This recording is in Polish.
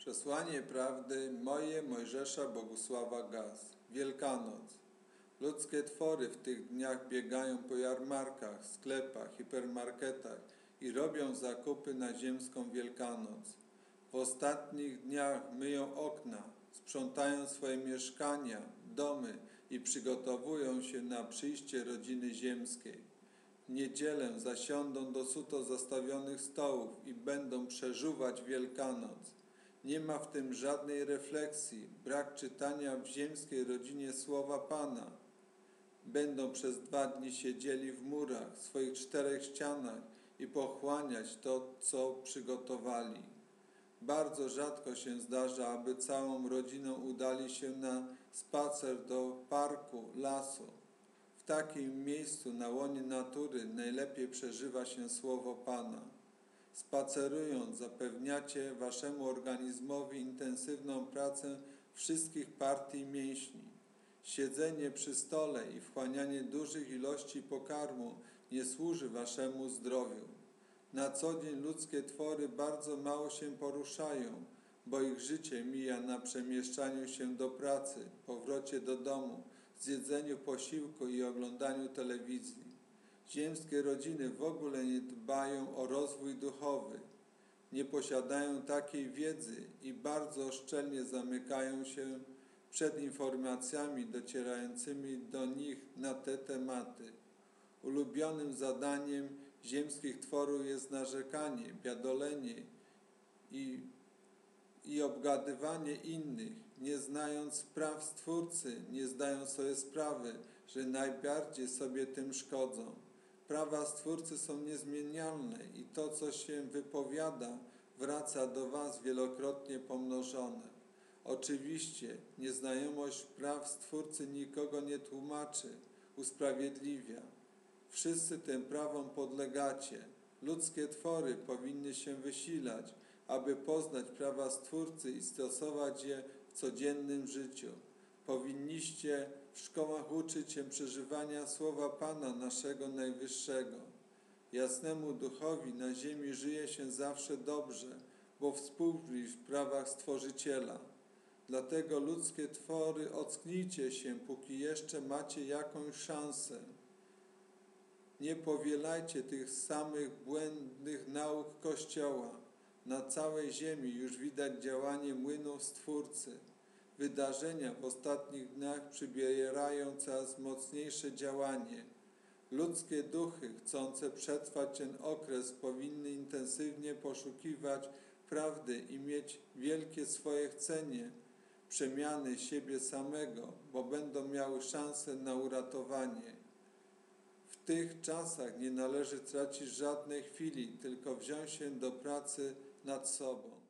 Przesłanie prawdy moje Mojżesza Bogusława Gaz. Wielkanoc. Ludzkie twory w tych dniach biegają po jarmarkach, sklepach, hipermarketach i robią zakupy na ziemską Wielkanoc. W ostatnich dniach myją okna, sprzątają swoje mieszkania, domy i przygotowują się na przyjście rodziny ziemskiej. W niedzielę zasiądą do suto zastawionych stołów i będą przeżuwać Wielkanoc. Nie ma w tym żadnej refleksji, brak czytania w ziemskiej rodzinie słowa Pana. Będą przez dwa dni siedzieli w murach, swoich czterech ścianach i pochłaniać to, co przygotowali. Bardzo rzadko się zdarza, aby całą rodziną udali się na spacer do parku, lasu. W takim miejscu na łonie natury najlepiej przeżywa się słowo Pana. Spacerując, zapewniacie waszemu organizmowi intensywną pracę wszystkich partii mięśni. Siedzenie przy stole i wchłanianie dużych ilości pokarmu nie służy waszemu zdrowiu. Na co dzień ludzkie twory bardzo mało się poruszają, bo ich życie mija na przemieszczaniu się do pracy, powrocie do domu, zjedzeniu posiłku i oglądaniu telewizji. Ziemskie rodziny w ogóle nie dbają o rozwój duchowy, nie posiadają takiej wiedzy i bardzo szczelnie zamykają się przed informacjami docierającymi do nich na te tematy. Ulubionym zadaniem ziemskich tworów jest narzekanie, biadolenie i, i obgadywanie innych, nie znając spraw Stwórcy, nie zdają sobie sprawy, że najbardziej sobie tym szkodzą. Prawa Stwórcy są niezmienialne i to, co się wypowiada, wraca do Was wielokrotnie pomnożone. Oczywiście nieznajomość praw Stwórcy nikogo nie tłumaczy, usprawiedliwia. Wszyscy tym prawom podlegacie. Ludzkie twory powinny się wysilać, aby poznać prawa Stwórcy i stosować je w codziennym życiu. Powinniście w szkołach uczyć się przeżywania słowa Pana naszego Najwyższego. Jasnemu duchowi na ziemi żyje się zawsze dobrze, bo współtwórz w prawach Stworzyciela. Dlatego ludzkie twory ocknijcie się, póki jeszcze macie jakąś szansę. Nie powielajcie tych samych błędnych nauk Kościoła. Na całej ziemi już widać działanie młynów Stwórcy. Wydarzenia w ostatnich dniach przybierają coraz mocniejsze działanie. Ludzkie duchy, chcące przetrwać ten okres, powinny intensywnie poszukiwać prawdy i mieć wielkie swoje chcenie przemiany siebie samego, bo będą miały szansę na uratowanie. W tych czasach nie należy tracić żadnej chwili, tylko wziąć się do pracy nad sobą.